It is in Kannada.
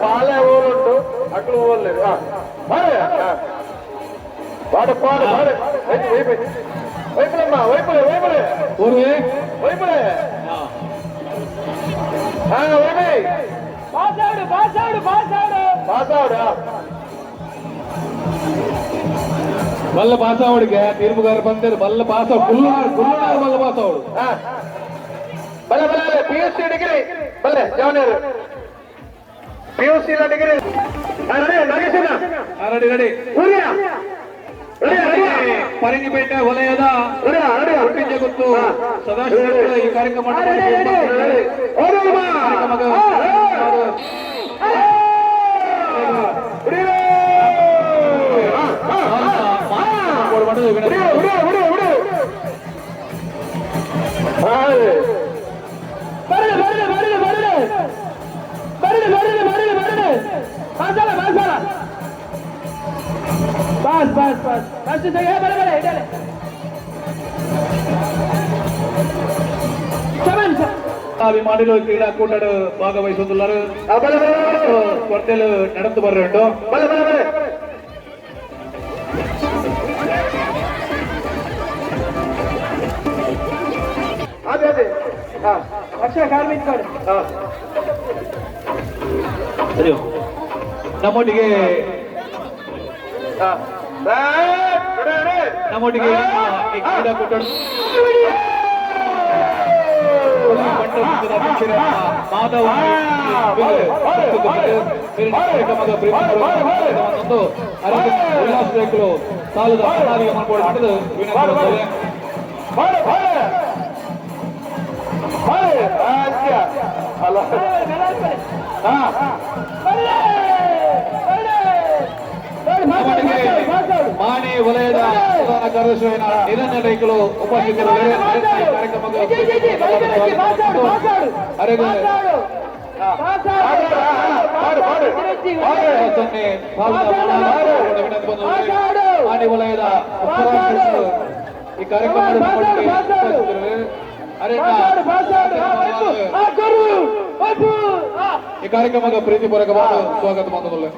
పాలే ఊరుంటు అక్కడ ఊర్లేదు పాడు పాడు పాడు వైపు వైపు వైపులమ్మా వైపులే వైపులే ఊరు వైపులే వైపులే ಬಲ್ಲ ಪಾಸ್ ಅವಳಿಗೆ ತೀರ್ಮುಗಾರ ಬಂದಿರು ಬಲ್ಲ ಪಾಸ್ ಕುಲ್ಲಾರ್ ಕುಲ್ಲಾರ್ ಬಲ್ಲ ಪಾಸ್ ಅವಳು ಪಿ ಯು ಸಿ ಡಿಗ್ರಿ. ಬಲ್ಲೆ ಜವನಿಯರು. P U C degree. Ready ready Parangipete ವಲಯದ ಹುಟ್ಟಿಂಜಗುತ್ತು ಸದಾಶಿವ ಈ ಕಾರ್ಯಕ್ರಮ बस बस बस बस जगह बड़े बड़े इधर ಅಭಿಮಾನಿಗಳು ಕ್ರೀಡಾಕೂಟರು ಭಾಗವಹಿಸುತ್ತಿಲ್ಲರು ಸ್ಪರ್ಧೆಯಲ್ಲಿ ನಡೆದು ಬರಬೇಕು. ಅಕ್ಷಯ ಕಾರ್ಮಿಕ ನಮ್ಮೊಟ್ಟಿಗೆ ನಮ್ಮೊಟ್ಟಿಗೆ ಮಾಧವ ಒಂದು ಉಲ್ಲಾಸ್ ರೇಖಲು ಸಾಲದ ಅಪರಾಧಿಗೆ ಮಾಡಿಕೊಂಡು ಅಲ್ಲ ప్రధాన కార్యదర్శి నిరంజన రైతులు ఉపాధ్యక్షులు ఈ కార్యక్రమంలో ಪ್ರೀತಿಪೂರ್ವಕವಾದ ಸ್ವಾಗತ ಬಂಧುಗಳೇ